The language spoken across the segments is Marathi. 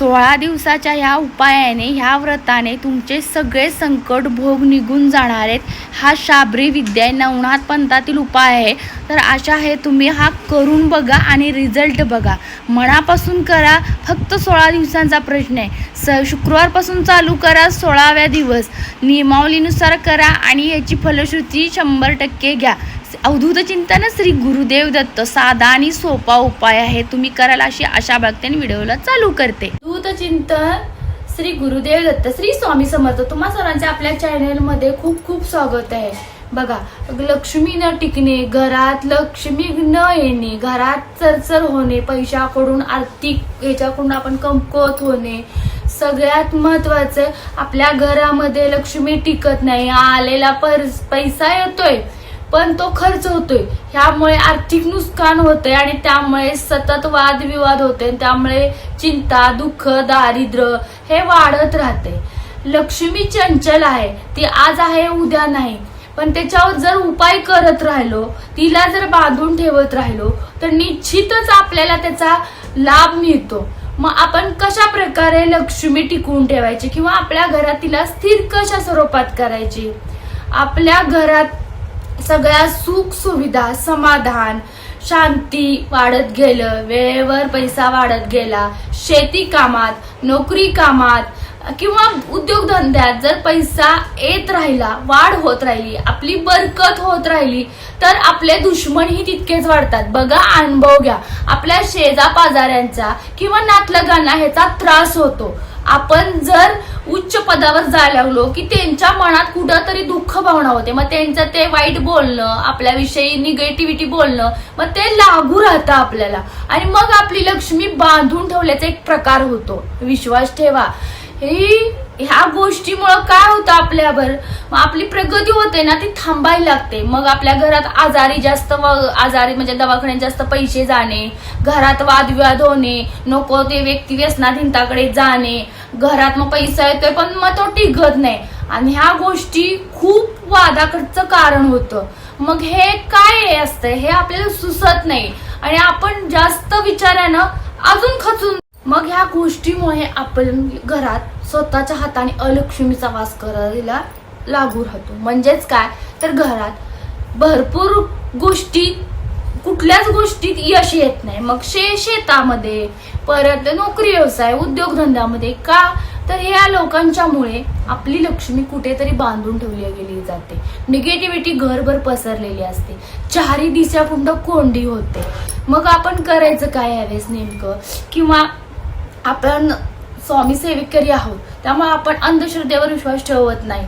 सोळा दिवसाच्या ह्या उपायाने ह्या व्रताने तुमचे सगळे संकट भोग निघून जाणार आहेत. हा शाबरी विद्या नवनाथ पंथातील उपाय आहे. तर आशा आहे तुम्ही हा करून बघा आणि रिझल्ट बघा. मनापासून करा. फक्त सोळा दिवसांचा प्रश्न आहे. स शुक्रवारपासून चालू करा. सोळाव्या दिवस. नियमावलीनुसार करा आणि याची फलश्रुती शंभर टक्के घ्या. अवधूत चिंतन श्री गुरुदेव दत्त साधा आणि सोपा उपाय आहे. तुम्ही कराल अशी आशा बागते आणि व्हिडिओला चालू करते. अवधूत चिंतन श्री गुरुदेव दत्त श्री स्वामी समर्थ तुम्हा सर्वांचे आपल्या चॅनेलमध्ये खूप खूप स्वागत आहे. बघा लक्ष्मी न टिकणे घरात लक्ष्मी न येणे घरात चरचर होणे पैशाकडून आर्थिक याच्याकडून आपण कमकुवत होणे सगळ्यात महत्वाचं आपल्या घरामध्ये लक्ष्मी टिकत नाही आलेला पैसा येतोय. पण तो खर्च होतोय. ह्यामुळे आर्थिक नुकसान होते आणि त्यामुळे सतत वादविवाद होते आणि त्यामुळे चिंता दुःख दारिद्र्य हे वाढत राहते लक्ष्मी चंचल आहे. ती आज आहे उद्या नाही. पण त्याच्यावर जर उपाय करत राहिलो तिला जर बांधून ठेवत राहिलो तर निश्चितच आपल्याला त्याचा लाभ मिळतो. मग आपण कशा प्रकारे लक्ष्मी टिकवून ठेवायची? किंवा आपल्या घरात तिला स्थिर कशा स्वरूपात करायची? आपल्या घरात सगळ्या सुख सुविधा समाधान शांती वाढत गेलं वेळेवर पैसा वाढत गेला शेती कामात नोकरी कामात किंवा उद्योगधंद्यात जर पैसा येत राहिला वाढ होत राहिली आपली बरकत होत राहिली तर आपले दुश्मनही तितकेच वाढतात. बघा अनुभव घ्या. आपल्या शेजा पाजाऱ्यांचा किंवा नातलगांना ह्याचा त्रास होतो. आपण जर उच्च पदावर जायला लागलो की त्यांच्या मनात कुठंतरी दुःख भावना होते. मग त्यांचं ते वाईट बोलणं आपल्याविषयी निगेटिव्हिटी बोलणं मग ते लागू राहतं आपल्याला. आणि मग आपली लक्ष्मी बांधून ठेवल्याचा एक प्रकार होतो. विश्वास ठेवा. ही ह्या गोष्टीमुळं काय होतं आपल्यावर? मग आपली प्रगती होते ना ती थांबायला लागते. मग आपल्या घरात आजारी जास्त आजारी म्हणजे दवाखान्यात जास्त पैसे जाणे घरात वादविवाद होणे नको ते व्यक्ती व्यसनाधीनताकडे जाणे घरात मग पैसा येतोय पण मग तो टिकत नाही. आणि ह्या गोष्टी खूप वादाकडचं कारण होतं. मग हे काय असतं? हे आपल्याला सुचत नाही. आणि आपण जास्त विचारानं अजून खचून मग ह्या गोष्टीमुळे आपण घरात स्वतःच्या हाताने अलक्ष्मीचा वास करायला लागू राहतो. म्हणजेच काय? तर घरात भरपूर गोष्टी कुठल्याच गोष्टीत यश येत नाही. मग शे शेतामध्ये परत नोकरी व्यवसाय उद्योगधंद्यामध्ये का? तर या लोकांच्यामुळे आपली लक्ष्मी कुठेतरी बांधून ठेवली गेली जाते. निगेटिव्हिटी घरभर पसरलेली असते. चारी दिशापुंड कोंडी होते. मग आपण करायचं काय यावेळेस नेमकं? किंवा आपण स्वामी सेविकरी आहोत. त्यामुळे आपण अंधश्रद्धेवर विश्वास ठेवत नाही.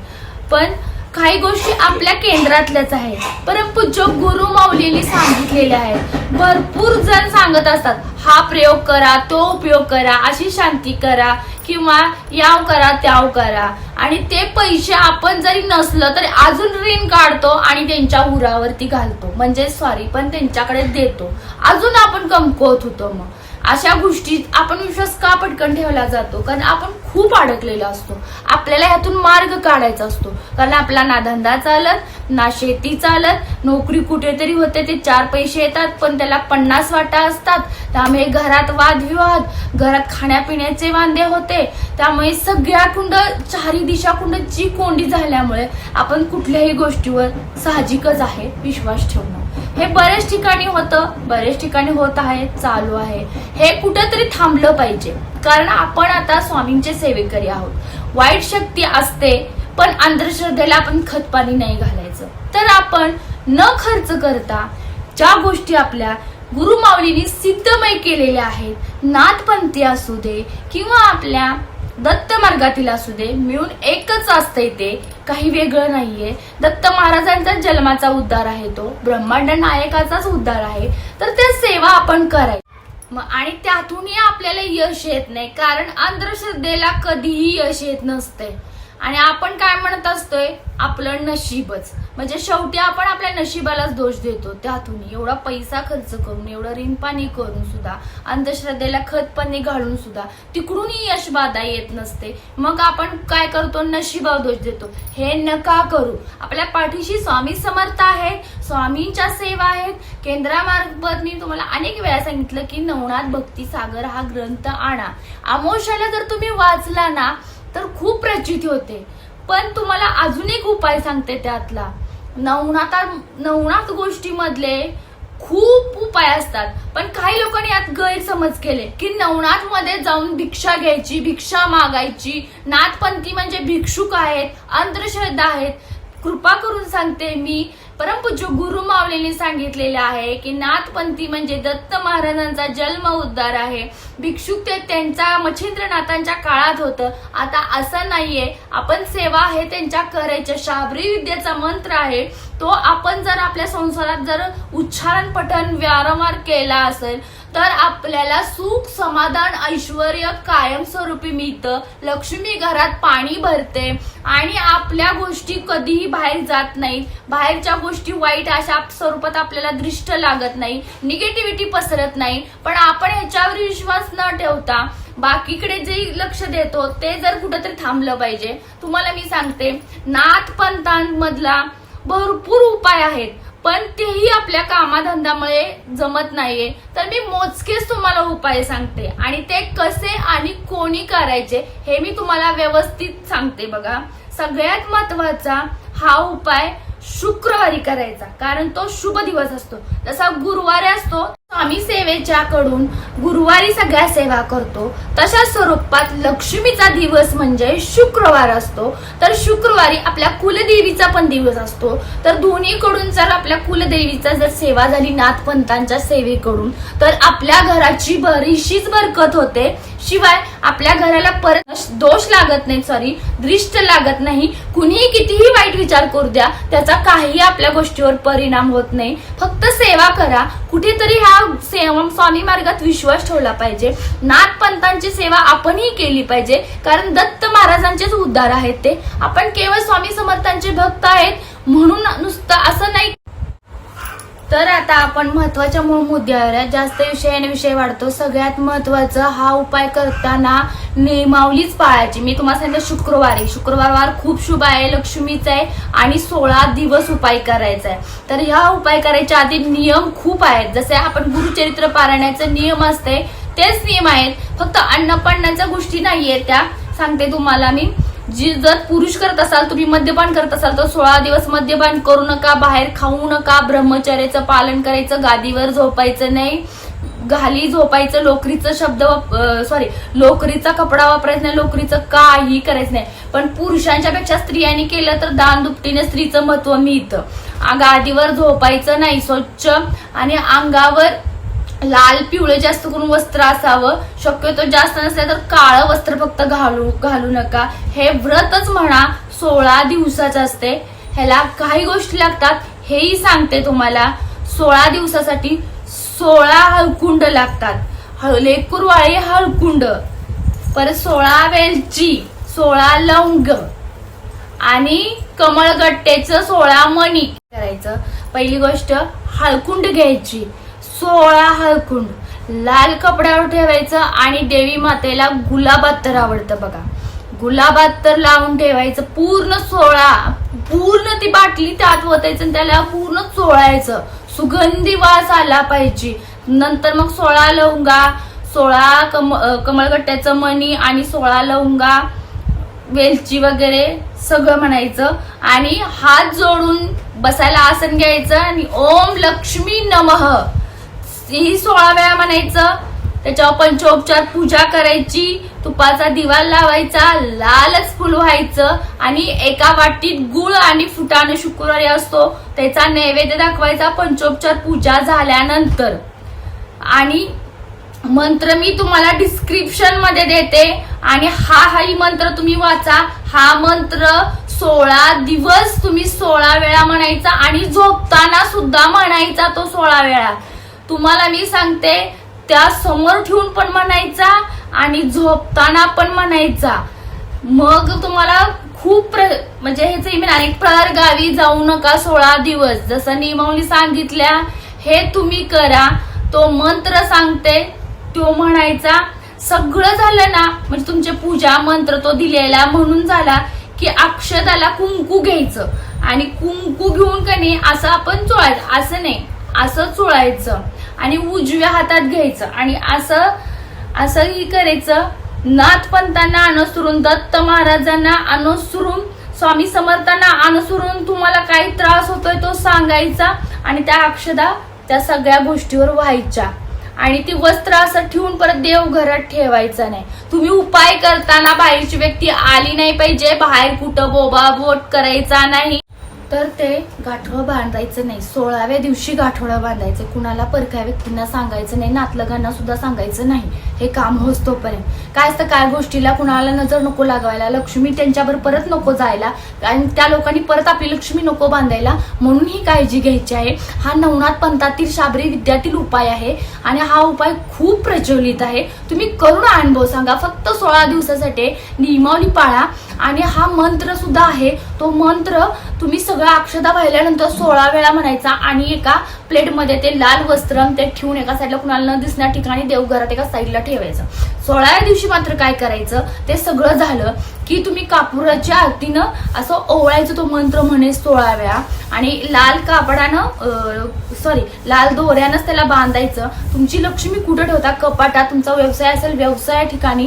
पण काही गोष्टी आपल्या केंद्रातल्याच आहेत. परमपूज्य गुरु माऊलींनी सांगितलेल्या आहेत भरपूर जण सांगत असतात हा प्रयोग करा तो उपयोग करा अशी शांती करा किंवा याव करा त्याव करा. आणि ते पैसे आपण जरी नसलं तरी अजून ऋण काढतो आणि त्यांच्या उरावरती घालतो. म्हणजे सॉरी पण त्यांच्याकडे देतो. अजून आपण कमकुवत होतो मग. अशा गोष्टीत आपण विश्वास का पटकन ठेवला जातो? कारण आपण खूप अडकलेला असतो. आपल्याला ह्यातून मार्ग काढायचा असतो. कारण आपला ना धंदा चालत ना शेती चालत नोकरी कुठेतरी होते ते चार पैसे येतात पण त्याला पन्नास वाटा असतात. त्यामुळे घरात वादविवाद घरात खाण्यापिण्याचे वांदे होते. त्यामुळे सगळ्या कुंड चारी दिशा कुंडची कोंडी झाल्यामुळे आपण कुठल्याही गोष्टीवर साहजिकच आहे विश्वास ठेवणं. हे बरेच ठिकाणी होतं बरेच ठिकाणी होत आहे चालू आहे. हे कुठंतरी थांबलं पाहिजे. कारण आपण आता स्वामींचे सेवेकरी आहोत. वाईट शक्ती असते पण अंधश्रद्धेला आपण खतपाणी नाही घालायचं. तर आपण न खर्च करता ज्या गोष्टी आपल्या गुरुमावलींनी सिद्धमय केलेल्या आहेत नाथपंथी असू दे किंवा आपल्या दत्त मार्गातील असू दे मिळून एकच असतंय ते काही वेगळं नाहीये. दत्त महाराजांचा जन्माचा उद्धार आहे तो ब्रह्मांड नायकाचाच उद्धार आहे. तर ते सेवा आपण करायची आणि त्यातूनही आपल्याला यश येत नाही कारण अंधश्रद्धेला कधीही यश येत नसते आणि आपण काय म्हणत असतोय? आपलं नशीबच. म्हणजे शेवटी आपण आपल्या नशिबालाच दोष देतो. त्यातून एवढा पैसा खर्च करून एवढं रिनपाणी करून सुद्धा अंधश्रद्धेला खतपाणी घालून सुद्धा तिकडूनही यश बाधा येत नसते. मग आपण काय करतो? नशिबाव दोष देतो. हे नका करू. आपल्या पाठीशी स्वामी समर्थ आहेत. स्वामींच्या सेवा आहेत. केंद्रामार्फत मी तुम्हाला अनेक वेळा सांगितलं की नवनाथ भक्ती सागर हा ग्रंथ आणा. अमोशाला जर तुम्ही वाचला ना तर खूप प्रचिती होते. पण तुम्हाला अजून एक उपाय सांगते त्यातला. नवनाथा नवनाथ गोष्टीमधले खूप उपाय असतात. पण काही लोकांनी यात गैरसमज केले की नवनाथमध्ये जाऊन भिक्षा घ्यायची भिक्षा मागायची. नाथपंथी म्हणजे भिक्षुक आहेत अंधश्रद्धा आहेत. कृपा करून सांगते मी परमपूज्य गुरु माऊलींनी सांगितलेले आहे की नाथपंथी म्हणजे दत्त महाराजांचा जन्म उद्धार आहे. भिक्षुक ते त्यांचा मच्छिंद्रनाथांच्या काळात होतं. आता असं नाहीये. आपण सेवा हे त्यांच्या करायच्या शाबरी विद्येचा मंत्र आहे. तो आपण जर आपल्या संसारात जर उच्चारण पठण वारंवार केला असेल तर आपल्याला सुख समाधान ऐश्वर कायमस्वरूपी मिळतं. लक्ष्मी घरात पाणी भरते आणि आपल्या गोष्टी कधीही बाहेर जात नाहीत बाहेरच्या गोष्टी वाईट अशा स्वरूपात आपल्याला दृष्ट लागत नाही. निगेटिव्हिटी पसरत नाही. पण आपण ह्याच्यावर विश्वास न ठेवता बाकीकडे जे लक्ष देतो ते जर कुठेतरी थांबलं पाहिजे. तुम्हाला मी सांगते नाथ पंथांमधला भरपूर उपाय आहेत. पण तेही आपल्या कामाधंद्यामुळे जमत नाहीये. तर मी मोजकेच तुम्हाला उपाय सांगते. आणि ते कसे आणि कोणी करायचे हे मी तुम्हाला व्यवस्थित सांगते बघा. सगळ्यात महत्त्वाचा हा उपाय शुक्रवारी करायचा. कारण तो शुभ दिवस असतो. जसा गुरुवारी असतो स्वामी सेवेच्या कडून गुरुवारी सगळ्या सेवा करतो. तशा स्वरूपात लक्ष्मीचा दिवस म्हणजे शुक्रवार असतो. तर शुक्रवारी आपल्या कुलदेवीचा पण दिवस असतो. तर दोन्हीकडून जर आपल्या कुलदेवीचा जर सेवा झाली नाथपंतांच्या सेवेकडून तर आपल्या घराची बरीचशीच बरकत होते. शिवाय आपल्या घराला परत दोष लागत नाही सॉरी दृष्ट लागत नाही. कुणीही कितीही वाईट विचार करू द्या त्याचा काही आपल्या गोष्टीवर परिणाम होत नाही. फक्त सेवा करा. कुठेतरी ह्या सेवा स्वामी मार्गात विश्वास ठेवला पाहिजे. नाथपंतांची सेवा आपणही केली पाहिजे. कारण दत्त महाराजांचेच उद्धार आहेत ते. आपण केवळ स्वामी समर्थांचे भक्त आहेत म्हणून नुसतं असं नाही तर आता आपण महत्त्वाच्या मूळ मुद्द्यावर जास्त विषयाने विषय वाढतो. सगळ्यात महत्वाचं हा उपाय करताना नियमावलीच पाळायची. मी तुम्हाला सांगितलं शुक्रवारी शुक्रवार वार खूप शुभ आहे लक्ष्मीचा आहे आणि सोळा दिवस उपाय करायचा आहे. तर ह्या उपाय करायच्या आधी नियम खूप आहेत. जसे आपण गुरुचरित्र पारायणाचे नियम असते तेच नियम आहेत. फक्त अन्नपाण्याच्या गोष्टी नाहीये त्या. सांगते तुम्हाला मी. जी जर पुरुष करत असाल तुम्ही मद्यपान करत असाल तर सोळा दिवस मद्यपान करू नका बाहेर खाऊ नका ब्रह्मचर्याचं पालन करायचं गादीवर झोपायचं नाही घाली झोपायचं लोकरीचं शब्द सॉरी लोकरीचा कपडा वापरायचा नाही लोकरीचं काही करायचं नाही. पण पुरुषांच्या पेक्षा स्त्रियांनी केलं तर दान दुपटीने स्त्रीचं महत्त्व मिळतं. गादीवर झोपायचं नाही स्वच्छ आणि अंगावर लाल पिवळे जास्त करून वस्त्र असावं. शक्यतो जास्त नसलं तर काळं वस्त्र फक्त घालू घालू नका. हे व्रतच म्हणा सोळा दिवसाचं असते. ह्याला काही गोष्टी लागतात हेही सांगते तुम्हाला. सोळा दिवसासाठी सोळा हळकुंड लागतात. लेकुरवाळी हळकुंड. परत सोळा वेलची सोळा लवंग. आणि कमळगट्टेचं सोळा मणी. करायचं. पहिली गोष्ट हळकुंड घ्यायची. सोळा हळकुंड. लाल कपड्यावर ठेवायचं आणि देवी मातेला गुलाबात तर आवडतं बघा. गुलाबात तर लावून ठेवायचं. पूर्ण सोळा पूर्ण ती बाटली त्यात ओतायचं आणि त्याला पूर्ण चोळायचं. सुगंधी वास आला पाहिजे. नंतर मग सोळा लवंगा सोळा कम कमळगट्ट्याचं मणी आणि सोळा लवंगा वेलची वगैरे सगळं म्हणायचं. आणि हात जोडून बसायला आसन घ्यायचं आणि ओम लक्ष्मी नमः. ही सोळा वेळा म्हणायचं. त्याच्यावर पंचोपचार पूजा करायची. तुपाचा दिवा लावायचा. लालच फुल व्हायचं. आणि एका वाटीत गुळ आणि फुटाणे शुक्रवारी असतो. त्याचा नैवेद्य दाखवायचा. पंचोपचार पूजा झाल्यानंतर. आणि मंत्र मी तुम्हाला डिस्क्रिप्शनमध्ये देते. आणि हा हाही मंत्र तुम्ही वाचा. हा मंत्र सोळा दिवस तुम्ही सोळा वेळा म्हणायचा. आणि झोपताना सुद्धा म्हणायचा तो सोळा वेळा. तुम्हाला मी सांगते त्या समोर ठेवून पण म्हणायचा आणि झोपताना पण म्हणायचा. मग तुम्हाला खूप प्र म्हणजे ह्याच अनेक प्रकार गावी जाऊ नका सोळा दिवस. जसं नियमावली सांगितल्या हे तुम्ही करा. तो मंत्र सांगते तो म्हणायचा सगळं झालं ना म्हणजे तुमचे पूजा मंत्र तो दिलेला म्हणून झाला की अक्षताला कुंकू घ्यायचं. आणि कुंकू घेऊन का नाही असं आपण चोळायचं असं नाही असं चोळायचं. आणि उजव्या हातात घ्यायचं. आणि असं असंही करायचं. नाथपंतांना अनुसरून दत्त महाराजांना अनुसरून स्वामी समर्थांना अनुसरून तुम्हाला काही त्रास होतोय तो सांगायचा आणि त्या अक्षदा त्या सगळ्या गोष्टीवर व्हायच्या. आणि ती वस्त्र असं ठेवून परत देवघरात ठेवायचं नाही. तुम्ही उपाय करताना बाहेरची व्यक्ती आली नाही पाहिजे. बाहेर कुठं बोबा बोट करायचा नाही. तर ते गाठोडं बांधायचं नाही. सोळाव्या दिवशी गाठोडं बांधायचं. कुणाला परक्या व्यक्तींना सांगायचं नाही. नातलगांना सुद्धा सांगायचं नाही. हे काम होतोपर्यंत. काय असतं? काय गोष्टीला कुणाला नजर नको लागायला? लक्ष्मी त्यांच्यावर परत नको जायला. आणि त्या लोकांनी परत आपली लक्ष्मी नको बांधायला म्हणून ही काळजी घ्यायची आहे. हा नवनाथ पंथातील शाबरी विद्यातील उपाय आहे. आणि हा उपाय खूप प्रचलित आहे. तुम्ही करून अनुभव सांगा. फक्त सोळा दिवसासाठी नियमावली पाळा. आणि हा मंत्र सुद्धा आहे. तो मंत्र तुम्ही सगळा अक्षदा वाहिल्यानंतर सोळा वेळा म्हणायचा आणि एका प्लेटमध्ये ते लाल वस्त्र ते ठेवून एका साईडला कुणाला न दिसण्या ठिकाणी देवघरात एका साईडला ठेवायचं. सोळाव्या दिवशी मात्र काय करायचं? ते सगळं झालं की तुम्ही कापुराच्या आरतीनं असं ओवळायचं तो मंत्र म्हणे सोळा वेळा आणि लाल कापडानं सॉरी लाल दोऱ्यानंच त्याला बांधायचं. तुमची लक्ष्मी कुठं ठेवता? कपाटात तुमचा व्यवसाय असेल व्यवसाय ठिकाणी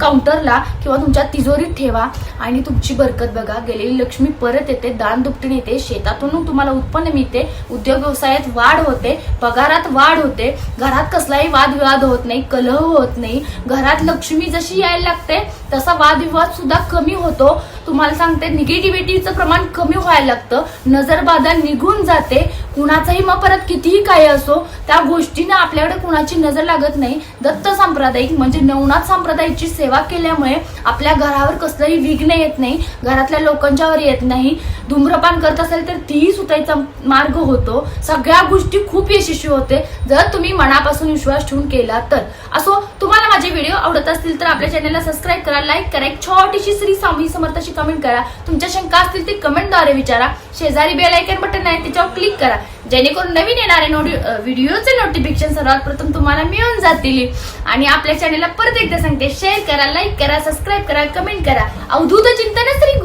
काउंटरला किंवा तुमच्या तिजोरीत ठेवा आणि तुमची बरकत बघा. गेलेली लक्ष्मी परत येते दान दुपटीने येते शेतातून तुम्हाला उत्पन्न मिळते उद्योग व्यवसायात वाढ होते पगारात वाढ होते घरात कसलाही वादविवाद होत नाही कलह होत नाही घरात लक्ष्मी जशी यायला लागते तसा वादविवाद सुद्धा कमी होतो. तुम्हाला सांगते निगेटिव्हिटीचं प्रमाण कमी व्हायला लागतं. नजरबाधा निघून जाते. कुणाचंही मग परत कितीही काही असो त्या गोष्टीने आपल्याकडे कुणाची नजर लागत नाही. दत्त सांप्रदायिक म्हणजे नवनाथ सांप्रदायिकची सेवा केल्यामुळे आपल्या घरावर कसलंही विघ्न येत नाही घरातल्या लोकांच्यावर येत नाही. धूम्रपान करत असेल तर तीही सुटायचा मार्ग होतो. सगळ्या गोष्टी खूप यशस्वी होते. जर तुम्ही मनापासून विश्वास ठेवून केला तर. असो तुम्हाला माझे व्हिडिओ आवडत असतील तर आपल्या चॅनलला सबस्क्राईब करा लाईक करा. एक छोटीशी श्री स्वामी समर्थाची कमेंट करा. तुमच्या शंका असतील ते कमेंटद्वारे विचारा. शेजारी बेल आयकन बटन आहे त्याच्यावर क्लिक करा. जेणेकरून नवीन येणारे व्हिडिओचे नोटिफिकेशन सर्वात प्रथम तुम्हाला मिळून जातील. आणि आपल्या चॅनेलला परत एकदा सांगते शेअर करा लाईक करा सबस्क्राईब करा कमेंट करा. अवधूत चिंतन श्री